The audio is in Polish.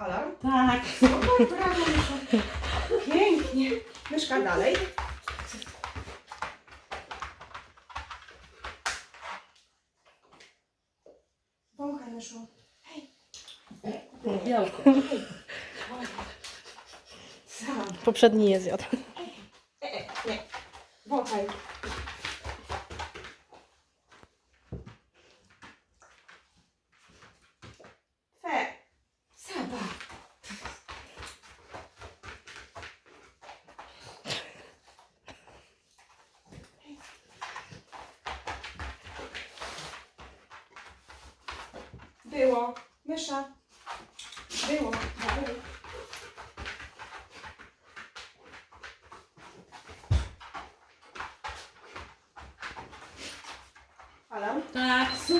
Alarm? Tak. Super, brawo, Mysza. Pięknie. Myszka dalej. Wąchaj, Myszu. Białko. Poprzedni nie zjadł. E, e, nie. Wąchaj. Saba. Było. Mysza. Było. Było. Alarm? Tak, super.